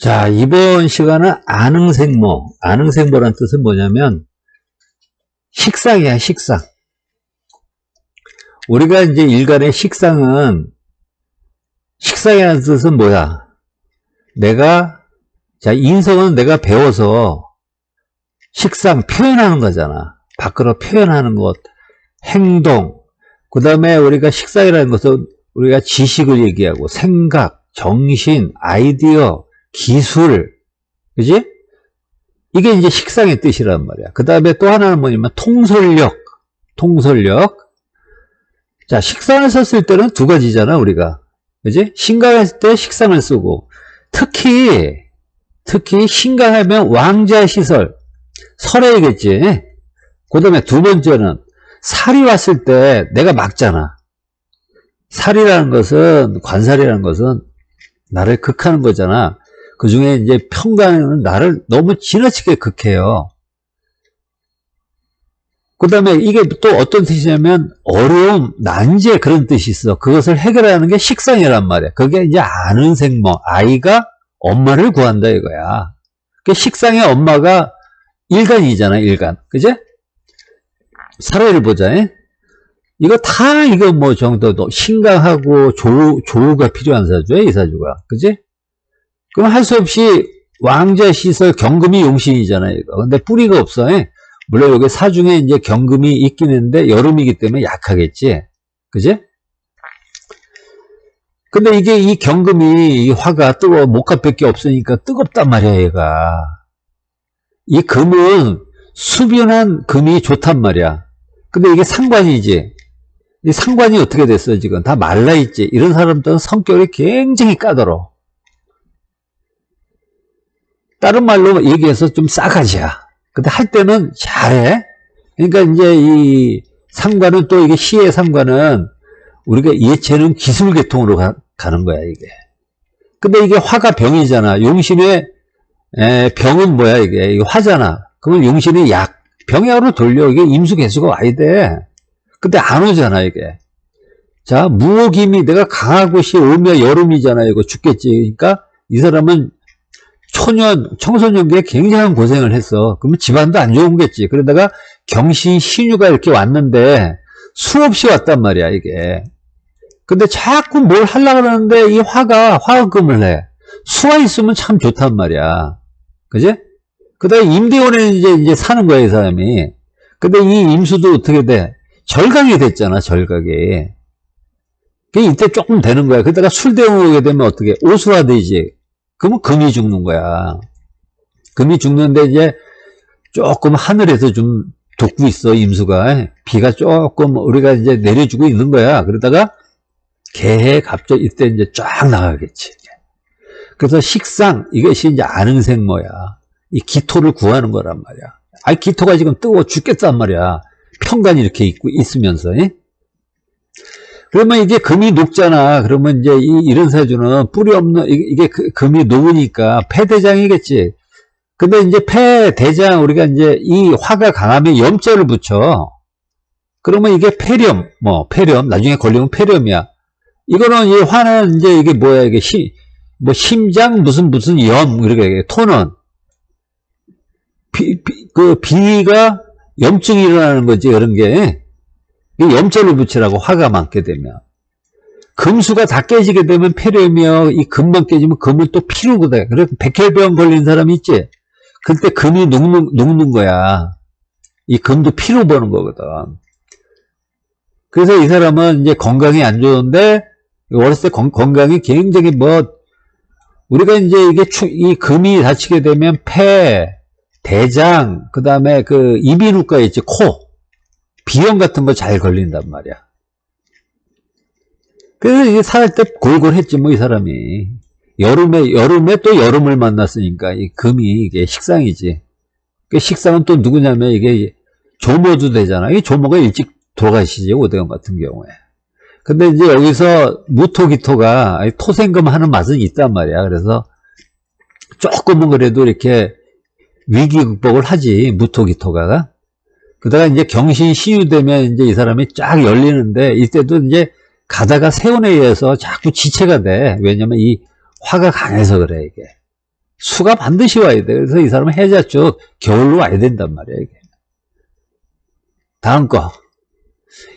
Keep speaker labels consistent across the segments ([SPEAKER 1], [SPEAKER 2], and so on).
[SPEAKER 1] 자, 이번 시간은 아능생모. 아능생모란 뜻은 뭐냐면, 식상이야, 식상. 우리가 이제 일간의 식상은, 식상이라는 뜻은 뭐야? 내가, 자, 인성은 내가 배워서 식상 표현하는 거잖아. 밖으로 표현하는 것, 행동. 그 다음에 우리가 식상이라는 것은 우리가 지식을 얘기하고 생각, 정신, 아이디어, 기술, 그지? 이게 이제 식상의 뜻이란 말이야. 그 다음에 또 하나는 뭐냐면 통솔력, 통솔력. 자, 식상을 썼을 때는 두 가지잖아, 우리가. 그지? 신강했을 때 식상을 쓰고, 특히, 특히 신강하면 왕자 시설, 설해야겠지. 그 다음에 두 번째는 살이 왔을 때 내가 막잖아. 살이라는 것은, 관살이라는 것은 나를 극하는 거잖아. 그 중에 이제 평가는 나를 너무 지나치게 극해요. 그 다음에 이게 또 어떤 뜻이냐면 어려움, 난제 그런 뜻이 있어. 그것을 해결하는 게 식상이란 말이야. 그게 이제 아는 생모, 아이가 엄마를 구한다 이거야. 그 식상의 엄마가 일간이잖아, 일간. 그제? 사례를 보자. 에? 이거 다 이거 뭐 정도도 신강하고 조, 조우가 필요한 사주야, 이 사주가. 그지? 그럼 할 수 없이 왕자 시설 경금이 용신이잖아요. 이거. 근데 뿌리가 없어. 에? 물론 여기 사중에 이제 경금이 있긴 했는데 여름이기 때문에 약하겠지. 그지? 근데 이게 이 경금이 이 화가 뜨거워 목합밖에 없으니까 뜨겁단 말이야 얘가. 이 금은 수변한 금이 좋단 말이야. 근데 이게 상관이지. 이 상관이 어떻게 됐어 지금 다 말라 있지. 이런 사람들은 성격이 굉장히 까다로워. 다른 말로 얘기해서 좀 싸가지야. 근데 할 때는 잘해. 그러니까 이제 이 상관은 또 이게 시의 상관은 우리가 예체능 기술 계통으로 가, 는 거야, 이게. 근데 이게 화가 병이잖아. 용신의 에, 병은 뭐야, 이게. 이게 화잖아. 그러면 용신의 약, 병약으로 돌려. 이게 임수 개수가 와야 돼. 근데 안 오잖아, 이게. 자, 무호김이 내가 강한 곳이 오며 여름이잖아. 이거 죽겠지. 그러니까 이 사람은 초년, 청소년기에 굉장한 고생을 했어. 그러면 집안도 안 좋은겠지. 그러다가 경신 신유가 이렇게 왔는데 수없이 왔단 말이야, 이게. 근데 자꾸 뭘 하려고 그러는데 이 화가 화학금을 해. 수가 있으면 참 좋단 말이야. 그지? 그 다음에 임대원에 이제, 이제 사는 거야, 이 사람이. 근데 이 임수도 어떻게 돼? 절각이 됐잖아, 절각이. 그 이때 조금 되는 거야. 그러다가 술 대응하게 되면 어떻게? 오수화되지. 그러면 금이 죽는 거야. 금이 죽는데 이제 조금 하늘에서 좀 돕고 있어, 임수가. 비가 조금 우리가 이제 내려주고 있는 거야. 그러다가 개해 갑자 이때 이제 쫙 나가겠지. 그래서 식상, 이것이 이제 아능생모야. 이 기토를 구하는 거란 말이야. 아, 기토가 지금 뜨거워 죽겠단 말이야. 평간이 이렇게 있고, 있으면서. 예? 그러면 이제 금이 녹잖아. 그러면 이제 이, 런 사주는 뿌리 없는, 이게 그, 금이 녹으니까 폐대장이겠지. 근데 이제 폐대장, 우리가 이제 이 화가 강하면 염자를 붙여. 그러면 이게 폐렴, 뭐, 폐렴, 나중에 걸리면 폐렴이야. 이거는 이 화는 이제 이게 뭐야, 이게 시, 뭐 심장 무슨 무슨 염, 이렇게 토는. 비, 비, 그 비가 염증이 일어나는 거지, 그런 게. 이 염자를 붙이라고 화가 많게 되면. 금수가 다 깨지게 되면 폐렴이요. 이 금만 깨지면 금은 또 피로거든. 그래서 백혈병 걸린 사람 있지? 그때 금이 녹는, 녹는 거야. 이 금도 피로 버는 거거든. 그래서 이 사람은 이제 건강이 안 좋은데, 때 건, 건강이 굉장히 뭐, 우리가 이제 이게 추, 이 금이 다치게 되면 폐, 대장, 그 다음에 그 이비인후과 있지, 코. 비염 같은 거 잘 걸린단 말이야. 그래서 이게 살 때 골골했지 뭐 이 사람이 여름에 여름에 또 여름을 만났으니까 이 금이 이게 식상이지. 그 식상은 또 누구냐면 이게 조모도 되잖아. 이 조모가 일찍 돌아가시지 오대원 같은 경우에. 근데 이제 여기서 무토기토가 토생금 하는 맛은 있단 말이야. 그래서 조금은 그래도 이렇게 위기 극복을 하지 무토기토가. 그다가 이제 경신 시유되면 이제 이 사람이 쫙 열리는데 이때도 이제 가다가 세운에 의해서 자꾸 지체가 돼. 왜냐면 이 화가 강해서 그래 이게. 수가 반드시 와야 돼. 그래서 이 사람은 해자 쪽 겨울로 와야 된단 말이야, 이게. 다음 거.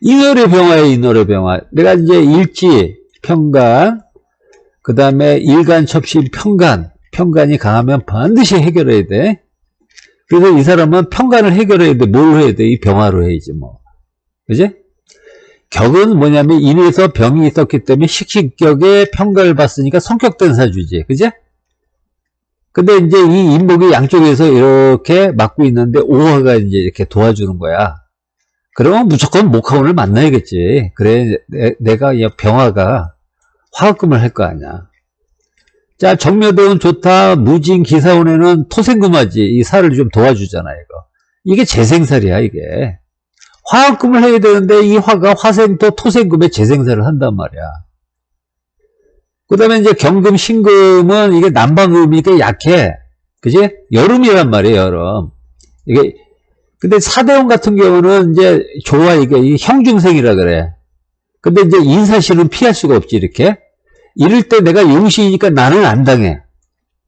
[SPEAKER 1] 인월의 병화에 인월의 병화. 내가 이제 일지, 평간, 그 다음에 일간, 첩신, 평간. 평간이 강하면 반드시 해결해야 돼. 그래서 이 사람은 평간을 해결해야 돼. 뭘 해야 돼? 이 병화로 해야지, 뭐. 그지? 격은 뭐냐면 인에서 병이 있었기 때문에 식식격에 평가를 받으니까 성격된 사주지. 그지? 근데 이제 이 인목이 양쪽에서 이렇게 맞고 있는데 오화가 이제 이렇게 도와주는 거야. 그러면 무조건 목화운을 만나야겠지. 그래, 내, 가 병화가 화합금을 할 거 아니야. 자, 정묘도운 좋다. 무진 기사운에는 토생금하지. 이 살을 좀 도와주잖아, 이거. 이게 재생살이야, 이게. 화합금을 해야 되는데 이 화가 화생토 토생금의 재생살을 한단 말이야. 그 다음에 이제 경금, 신금은 이게 남방금이니까 약해. 그지? 여름이란 말이에요, 여름. 이게, 근데 사대원 같은 경우는 이제 좋아, 이게 이 형중생이라 그래. 근데 이제 인사실은 피할 수가 없지, 이렇게. 이럴 때 내가 용신이니까 나는 안 당해.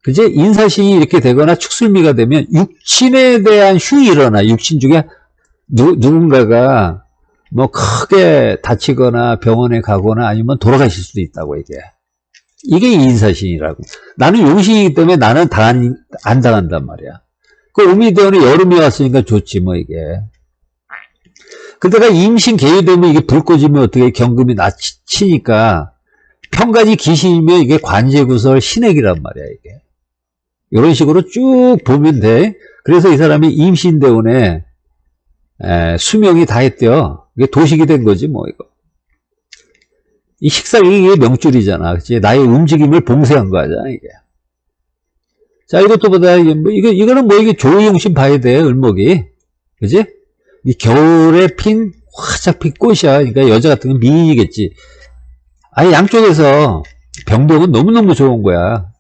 [SPEAKER 1] 그지? 인사신이 이렇게 되거나 축술미가 되면 육친에 대한 휴이 일어나. 육친 중에 누, 누군가가 뭐 크게 다치거나 병원에 가거나 아니면 돌아가실 수도 있다고 이게. 이게 인사신이라고. 나는 용신이기 때문에 나는 당, 안 당한단 말이야. 그 오미대원에 여름이 왔으니까 좋지 뭐 이게. 그러다가 임신 개유되면 이게 불 꺼지면 어떻게 경금이 낮치니까 평간이 귀신이면 이게 관제구설 신액이란 말이야 이게. 이런 식으로 쭉 보면 돼. 그래서 이 사람이 임신대원에 수명이 다 했대요. 이게 도식이 된 거지 뭐 이거. 이 식사 이게 명줄이잖아. 그치? 나의 움직임을 봉쇄한 거잖아, 이게. 자, 이것도 보다, 뭐, 이거, 이거는 뭐, 이게 조용신 봐야 돼, 을목이. 그지? 이 겨울에 핀, 화짝 핀 꽃이야. 그러니까 여자 같은 건 미인이겠지. 아니, 양쪽에서 병동은 너무너무 좋은 거야.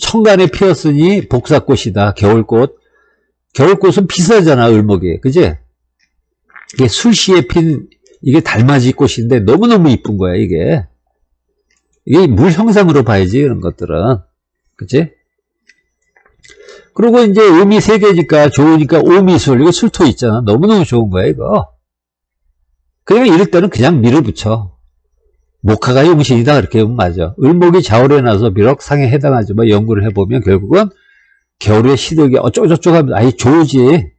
[SPEAKER 1] 청간에 피었으니 복사꽃이다, 겨울꽃. 겨울꽃은 비싸잖아, 을목이. 그지? 이게 술시에 핀 이게 달맞이 꽃인데 너무너무 이쁜 거야, 이게. 이게 물 형상으로 봐야지, 이런 것들은. 그치? 그리고 이제 음이 세 개니까 좋으니까 오미술, 이거 술토 있잖아. 너무너무 좋은 거야, 이거. 그냥 이럴 때는 그냥 밀어붙여. 목화가 용신이다, 그렇게 보면 맞아. 을목이 자월에 나서 비록 상에 해당하지만 연구를 해보면 결국은 겨울에 시덕이 어쩌고저쩌고 하면 아예 좋지.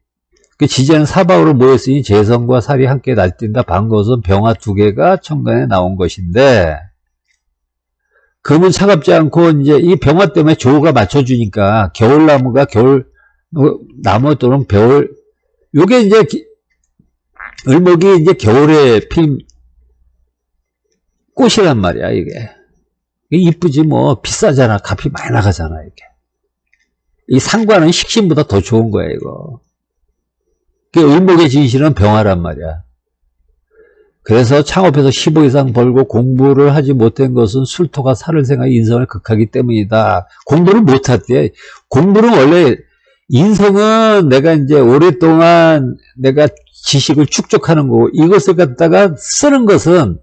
[SPEAKER 1] 그 지지하는 사방으로 모였으니 재성과 살이 함께 날뛴다. 반것은 병화 두 개가 천간에 나온 것인데 금은 차갑지 않고 이제 이 병화 때문에 조가 맞춰주니까 겨울나무가 겨울 나무 또는 겨울 요게 이제 을목이 이제 겨울에 핀 꽃이란 말이야 이게 이쁘지 뭐 비싸잖아 값이 많이 나가잖아 이게 이 상관은 식신보다 더 좋은 거야 이거 그 을목의 진실은 병화란 말이야. 그래서 창업해서 10억 이상 벌고 공부를 하지 못한 것은 술토가 살을 생각 인성을 극하기 때문이다. 공부를 못했대. 공부는 원래 인성은 내가 이제 오랫동안 내가 지식을 축적하는 거고 이것을 갖다가 쓰는 것은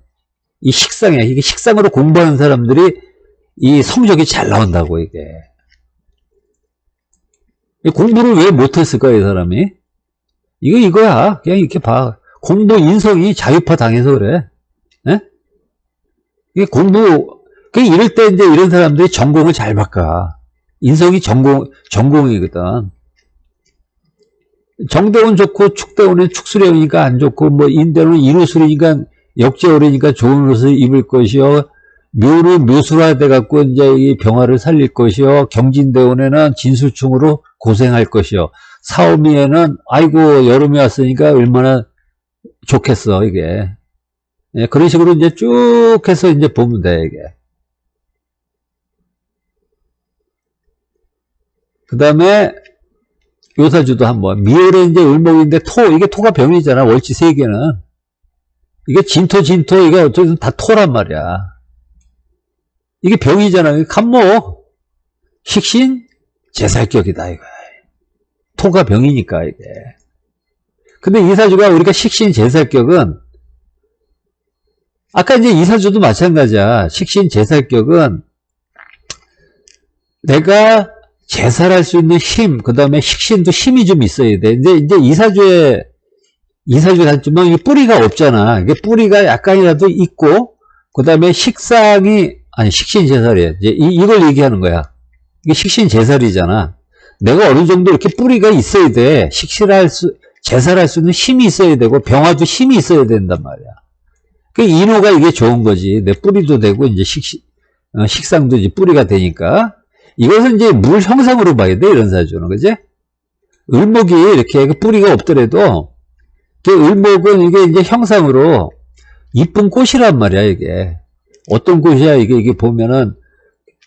[SPEAKER 1] 이 식상이야. 이게 식상으로 공부하는 사람들이 이 성적이 잘 나온다고 이게. 공부를 왜 못했을까 이 사람이? 이거 이거야. 그냥 이렇게 봐. 공부 인성이 자유파 당해서 그래. 예? 이게 공부 그 이럴 때 이제 이런 사람들이 전공을 잘 바꿔. 인성이 전공 전공이거든. 정대원 좋고 축대원은 축수래우니까 안 좋고 뭐 인대원은 이루술이니까 역제오래니까 좋은 옷을 입을 것이요. 묘로 묘술화돼 갖고 이제 이 병화를 살릴 것이요. 경진대원에는 진수충으로 고생할 것이요. 사오미에는 아이고 여름이 왔으니까 얼마나 좋겠어 이게 예, 그런 식으로 이제 쭉 해서 이제 보면 돼 이게 그 다음에 요사주도 한번 미월에 이제 을목인데 토 이게 토가 병이잖아 월치 세 개는 이게 진토 진토 이게 어쨌든 다 토란 말이야 이게 병이잖아 간목 식신 제살격이다 이거 토가 병이니까 이게. 근데 이사주가 우리가 식신 제살격은 아까 이제 이사주도 마찬가지야. 식신 제살격은 내가 제살할 수 있는 힘, 그 다음에 식신도 힘이 좀 있어야 돼. 이제, 이제 이사주에, 이사주 단점은 이 뿌리가 없잖아. 이게 뿌리가 약간이라도 있고, 그 다음에 식상이, 아니, 식신 제살이야. 이제 이, 이걸 얘기하는 거야. 이게 식신 제살이잖아. 내가 어느 정도 이렇게 뿌리가 있어야 돼. 식신할 수, 제살할 수 있는 힘이 있어야 되고, 병화도 힘이 있어야 된단 말이야. 그 인호가 이게 좋은 거지. 내 뿌리도 되고, 이제 식, 어, 식상도 이제 뿌리가 되니까. 이것은 이제 물 형상으로 봐야 돼, 이런 사주는. 그지? 을목이 이렇게 그 뿌리가 없더라도, 그 을목은 이게 이제 형상으로 이쁜 꽃이란 말이야, 이게. 어떤 꽃이야, 이게, 이게 보면은,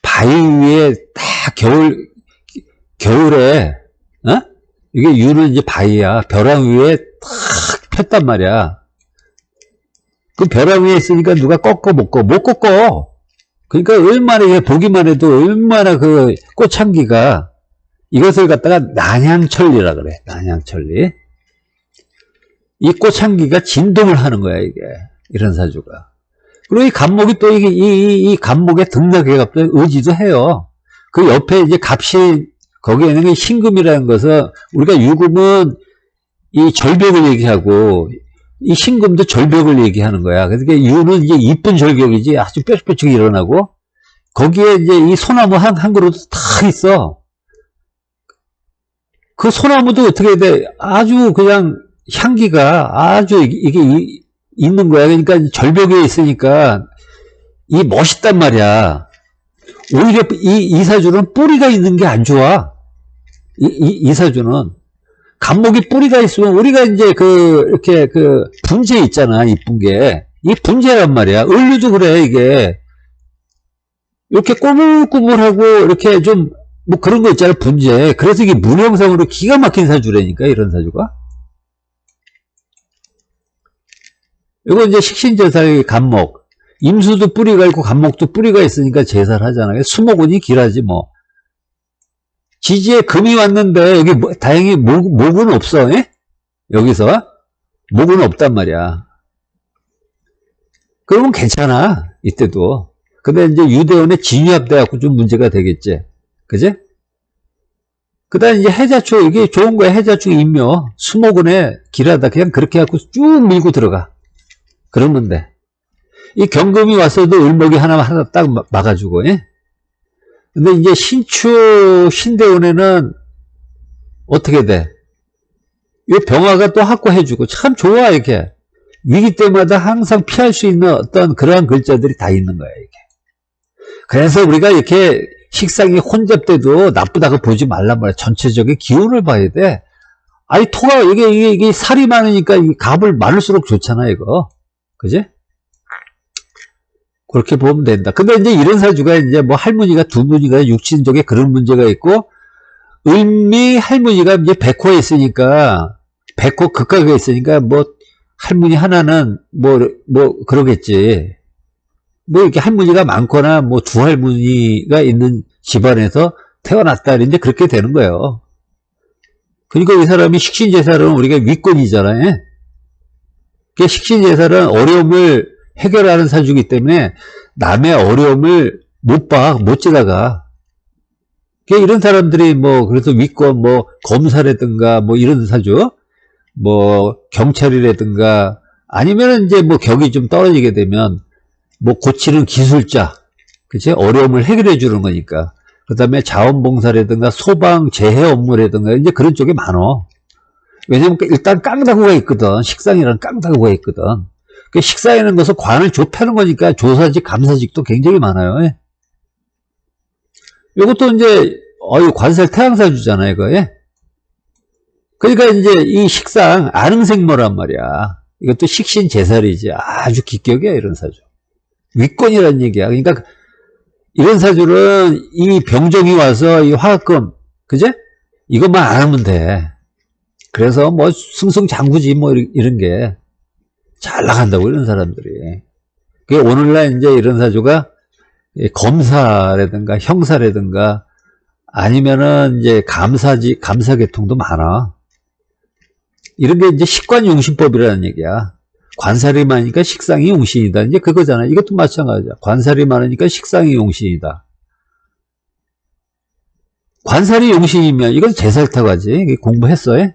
[SPEAKER 1] 바위 위에 딱 겨울, 겨울에, 어? 이게 유는 이제 바위야. 벼랑 위에 탁 폈단 말이야. 그 벼랑 위에 있으니까 누가 꺾어 못 꺾어, 못 꺾어. 그러니까 얼마나 이게 보기만 해도 얼마나 그 꽃향기가 이것을 갖다가 난향천리라 그래. 난향천리. 이 꽃향기가 진동을 하는 거야, 이게. 이런 사주가. 그리고 이 간목이 또 이게, 이, 이, 이 간목의 등락의 값도 의지도 해요. 그 옆에 이제 값이, 거기에는 신금이라는 것은, 우리가 유금은 이 절벽을 얘기하고, 이 신금도 절벽을 얘기하는 거야. 그러니까 유는 이제 이쁜 절벽이지 아주 뾰족뾰족 일어나고 거기에 이제 이 소나무 한, 한 그루도 다 있어. 그 소나무도 어떻게 돼? 아주 그냥 향기가 아주 이게 이, 있는 거야. 그러니까 절벽에 있으니까 이 멋있단 말이야. 오히려 이 이사주는 뿌리가 있는 게 안 좋아. 이, 이, 이사주는. 감목이 뿌리가 있으면 우리가 이제 그 이렇게 그 분재 있잖아 이쁜 게 이 분재란 말이야 을류도 그래 이게 이렇게 꼬물꼬물하고 이렇게 좀 뭐 그런 거 있잖아 분재 그래서 이게 문형상으로 기가 막힌 사주라니까 이런 사주가 이거 이제 식신제사의 감목 임수도 뿌리가 있고 감목도 뿌리가 있으니까 제사를 하잖아요 수목운이 길하지 뭐 지지에 금이 왔는데 여기 뭐, 다행히 목, 목은 없어. 예? 여기서 목은 없단 말이야. 그러면 괜찮아. 이때도. 근데 이제 유대원에 진유합돼 갖고 좀 문제가 되겠지. 그지? 그 다음에 이제 해자초, 이게 좋은 거야. 해자초 인묘. 수목원에 길하다. 그냥 그렇게 해갖고 쭉 밀고 들어가. 그러면 돼. 이 경금이 왔어도 을목이 하나, 하나 딱 막아주고, 예? 근데 이제 신추 신대원에는 어떻게 돼? 이 병화가 또 확고해주고 참 좋아 이렇게 위기 때마다 항상 피할 수 있는 어떤 그러한 글자들이 다 있는 거야 이게. 그래서 우리가 이렇게 식상이 혼잡돼도 나쁘다고 보지 말란 말이야. 전체적인 기운을 봐야 돼. 아니 토가 이게 이게, 이게 살이 많으니까 이 갑을 많을수록 좋잖아 이거. 그지? 그렇게 보면 된다. 근데 이제 이런 사주가 이제 뭐 할머니가 두 분이가 육신적에 그런 문제가 있고, 을미 할머니가 이제 백호에 있으니까, 백호 극각에 있으니까 뭐 할머니 하나는 뭐, 뭐 그러겠지. 뭐 이렇게 할머니가 많거나 뭐 두 할머니가 있는 집안에서 태어났다. 이제 그렇게 되는 거예요. 그러니까 이 사람이 식신제사는 우리가 위권이잖아요. 그 식신제사는 어려움을 해결하는 사주기 때문에 남의 어려움을 못 봐, 못 지나가. 이런 사람들이 뭐, 그래서 위권, 뭐, 검사라든가, 뭐, 이런 사주, 뭐, 경찰이라든가, 아니면 이제 뭐, 격이 좀 떨어지게 되면, 뭐, 고치는 기술자, 그치? 어려움을 해결해 주는 거니까. 그 다음에 자원봉사라든가, 소방, 재해 업무라든가, 이제 그런 쪽에 많어. 왜냐면 일단 깡다구가 있거든. 식상이라는 깡다구가 있거든. 그 식사하는 것은 관을 좁혀는 거니까 조사직, 감사직도 굉장히 많아요. 예. 이것도 이제 어유 관살 태양사 주잖아요, 이거. 예? 그러니까 이제 이 식상 아능생모란 말이야. 이것도 식신 제살이지. 아주 기격이야, 이런 사주. 위권이란 얘기야. 그러니까 이런 사주는 이 병정이 와서 이 화학금, 그제? 이것만 안 하면 돼. 그래서 뭐 승승장구지 뭐 이런 게. 잘 나간다고 이런 사람들이. 그게 오늘날 이제 이런 사주가 검사라든가 형사라든가 아니면은 이제 감사지 감사 계통도 많아. 이런 게 이제 식관용신법이라는 얘기야. 관살이 많으니까 식상이 용신이다. 이제 그거잖아. 이것도 마찬가지야. 관살이 많으니까 식상이 용신이다. 관살이 용식이면 이건. 이게 공부했어? 요